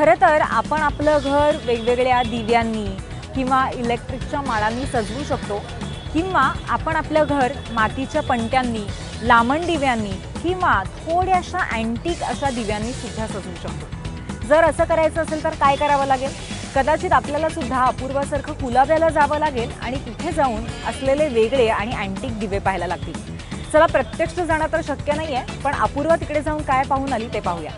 खरं तर आपण आपलं घर वेगवेगळ्या दिव्यांनी किंवा इलेक्ट्रिकच्या माळांनी सजवू शकतो. किंवा आपण आपलं घर मातीच्या पणत्यांनी लामण दिव्यांनी किंवा थोड्याशा अँटिक अशा दिव्यांनी सुद्धा सजवू शकतो. जर असं करायचं असेल तर काय करावं लागेल? कदाचित आपल्याला सुद्धा अपूर्वासारखं कुलाब्याला जावं लागेल आणि तिथे जाऊन असलेले वेगळे आणि अँटिक दिवे पाहायला लागतील. चला प्रत्यक्ष जाणं तर शक्य नाही आहे पण अपूर्वा तिकडे जाऊन काय पाहून आली ते पाहूया.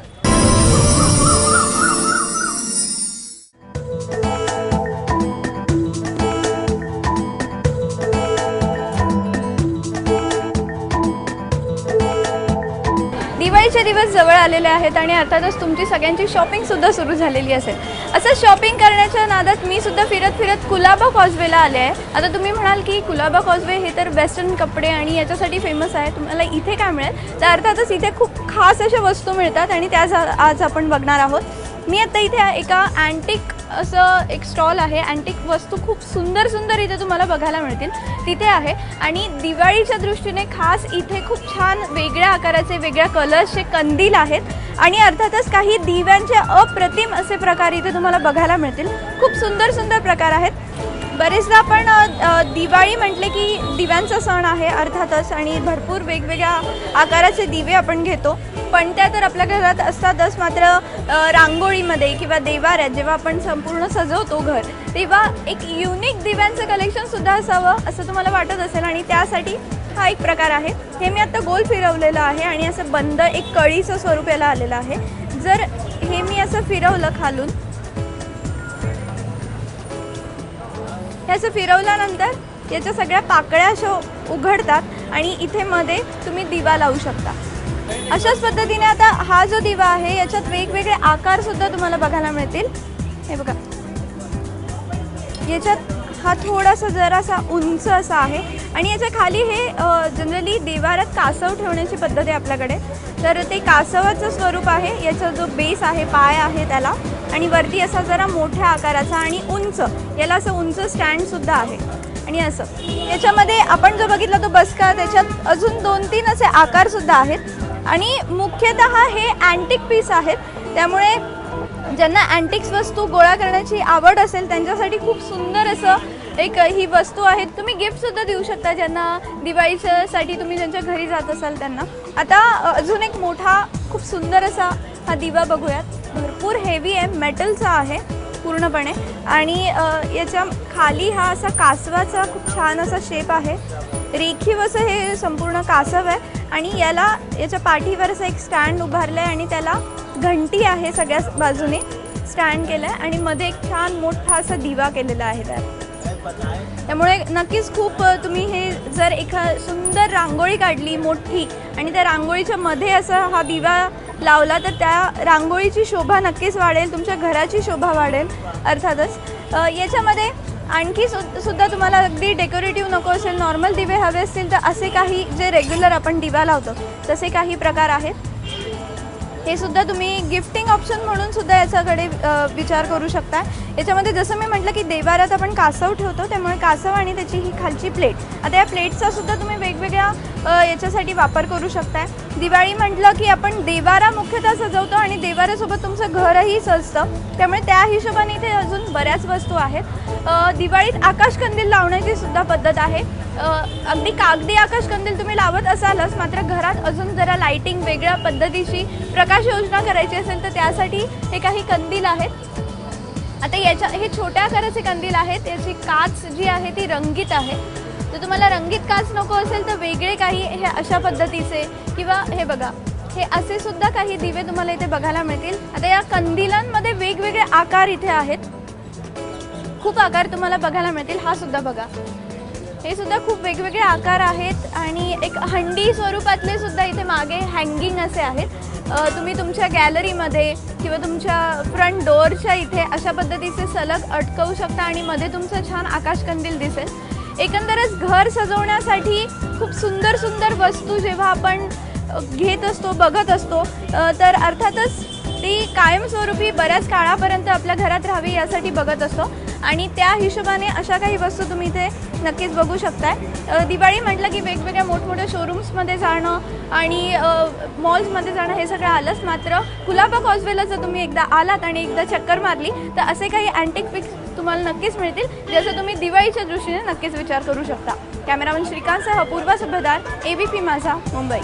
दिवाळीचे दिवस जवळ आलेले आहेत आणि अर्थातच तुमची सगळ्यांची शॉपिंग सुद्धा सुरू झालेली असेल. असं शॉपिंग करण्याच्या नादात मी सुद्धा फिरत फिरत कुलाबा कॉजवेला आले आहे. आता तुम्ही म्हणाल की कुलाबा कॉजवे हे तर वेस्टर्न कपडे आणि याच्यासाठी फेमस आहे. तुम्हाला इथे काय मिळेल? तर अर्थातच इथे खूप खास अशा वस्तू मिळतात आणि त्या आज आपण बघणार आहोत. मी आता इथे एका अँटिक असं एक स्टॉल आहे अँटिक वस्तू खूप सुंदर सुंदर इथे तुम्हाला बघायला मिळतील. तिथे आहे. आणि दिवाळीच्या दृष्टीने खास इथे खूप छान वेगळ्या आकाराचे वेगळ्या कलर्सचे कंदील आहेत. आणि अर्थातच काही दिव्यांचे अप्रतिम असे प्रकार इथे तुम्हाला बघायला मिळतील. खूप सुंदर सुंदर प्रकार आहेत. बरेचदा आपण दिवाळी म्हटले की दिव्यांचा सण आहे अर्थातच आणि भरपूर वेगवेगळ्या आकाराचे दिवे आपण घेतो. पण त्या तर आपल्या घरात असतातच मात्र रांगोळीमध्ये किंवा देवाऱ्यात जेव्हा आपण संपूर्ण सजवतो घर तेव्हा एक युनिक दिव्यांचं कलेक्शनसुद्धा असावं असं तुम्हाला वाटत असेल आणि त्यासाठी हा एक प्रकार आहे. हे मी आता गोल फिरवलेलं आहे आणि असं बंद एक कळीचं स्वरूप याला आलेलं आहे. जर हे मी असं फिरवलं खालून ह्याचं फिरवल्यानंतर याच्या सगळ्या पाकळ्या अशा उघडतात आणि इथे मध्ये तुम्ही दिवा लावू शकता. अशाच पद्धतीने आता हा जो दिवा आहे याच्यात वेगवेगळे आकार सुद्धा तुम्हाला बघायला मिळतील. हे बघा. याच्यात हा थोडासा जरासा उंच असा आहे. आणि याच्या खाली हे जनरली देवारात कासव ठेवण्याची पद्धत आहे आपल्याकडे. तर ते कासवाचं स्वरूप आहे. याचा जो बेस आहे पाय आहे त्याला. आणि वरती असा जरा मोठ्या आकाराचा आणि उंच याला असं उंच स्टँडसुद्धा आहे. आणि असं. याच्यामध्ये आपण जो बघितला तो बसका त्याच्यात अजून दोन तीन असे आकारसुद्धा आहेत. आणि मुख्यतः हे अँटिक पीस आहेत. त्यामुळे ज्यांना अँटिक्स वस्तू गोळा करण्याची आवड असेल त्यांच्यासाठी खूप सुंदर असं एक ही वस्तू आहे तुम्ही गिफ्टसुद्धा देऊ शकता ज्यांना दिवाळीच्यासाठी तुम्ही ज्यांच्या घरी जात असाल त्यांना. आता अजून एक मोठा खूप सुंदर असा हा दिवा बघूयात. भरपूर हेवी आहे मेटलचा आहे पूर्णपणे. आणि याच्या खाली हा असा कासवाचा खूप छान असा शेप आहे. रेखीव असं हे संपूर्ण कासव आहे. आणि याला याच्या पाठीवर असं एक स्टँड उभारलं आहे आणि त्याला घंटी आहे सगळ्या बाजूने स्टँड केलं आहे आणि मध्ये एक छान मोठा असा दिवा केलेला आहे त्यात. त्यामुळे नक्कीच खूप तुम्ही हे जर एखा सुंदर रांगोळी काढली मोठी आणि त्या रांगोळीच्या मध्ये असा हा दिवा लावला तर त्या रांगोळीची शोभा नक्कीच वाढेल तुमच्या घराची शोभा वाढेल अर्थातच. याच्यामध्ये आणखी सु सुद्धा तुम्हाला अगदी डेकोरेटिव्ह नको असेल नॉर्मल दिवे हवे असतील तर असे काही जे रेग्युलर आपण दिवा लावतो तसे काही प्रकार आहेत. हे सुद्धा तुम्ही गिफ्टिंग ऑप्शन म्हणून सुद्धा याच्याकडे विचार करू शकता. याच्यामध्ये जसं मी म्हटलं की देवारात आपण कासव ठेवतो त्यामुळे कासव आणि त्याची ही खालची प्लेट. आता या प्लेटचा सुद्धा तुम्ही वेगवेगळ्या याच्यासाठी वापर करू शकताय. दिवाळी म्हटलं की आपण देवारा मुख्यतः सजवतो आणि देवाऱ्यासोबत तुमचं घरही सजतं. त्यामुळे त्या हिशोबाने इथे अजून बऱ्याच वस्तू आहेत. दिवाळीत आकाशकंदील लावण्याची सुद्धा पद्धत आहे. अगदी कागदी आकाशकंदील तुम्ही लावत असालच मात्र घरात अजून जरा लाइटिंग वेगळ्या पद्धतीची प्रकाश योजना करायची असेल तर त्यासाठी हे काही कंदील आहेत. आता याच्या हे छोट्या आकाराचे कंदील आहेत. याची काच जी आहे ती रंगीत आहे. तर तुम्हाला रंगीत काच नको असेल तर वेगळे काही हे अशा पद्धतीचे किंवा हे बघा हे असे सुद्धा काही दिवे तुम्हाला इथे बघायला मिळतील. आता या कंदिलांमध्ये वेगवेगळे आकार इथे आहेत. खूप आकार तुम्हाला बघायला मिळतील. हा सुद्धा बघा. हे सुद्धा खूप वेगवेगळे आकार आहेत आणि एक हंडी स्वरूपातले सुद्धा इथे मागे हँगिंग असे आहेत. तुम्ही तुमच्या गॅलरीमध्ये किंवा तुमच्या फ्रंट डोअरच्या इथे अशा पद्धतीचे सलग अटकवू शकता आणि मध्ये तुमचं छान आकाशकंदील दिसेल. एकंदरच घर सजवण्यासाठी खूप सुंदर सुंदर वस्तू जेव्हा आपण घेत असतो बघत असतो तर अर्थातच ती कायमस्वरूपी बऱ्याच काळापर्यंत आपल्या घरात राहावी यासाठी बघत असतो. आणि त्या हिशोबाने अशा काही वस्तू तुम्ही इथे नक्कीच बघू शकताय. दिवाळी म्हटलं की वेगवेगळ्या मोठमोठ्या शोरूम्समध्ये जाणं आणि मॉल्समध्ये जाणं हे सगळं आलंच. मात्र कुलाबा कॉजवेला जर तुम्ही एकदा आलात आणि एकदा चक्कर मारली तर असे काही अँटिक पिक्स तुम्हाला नक्कीच मिळतील ज्याचा तुम्ही दिवाळीच्या दृष्टीने नक्कीच विचार करू शकता. कॅमेरामन श्रीकांतसह पूर्वा सुभेदार ए बी पी माझा मुंबई.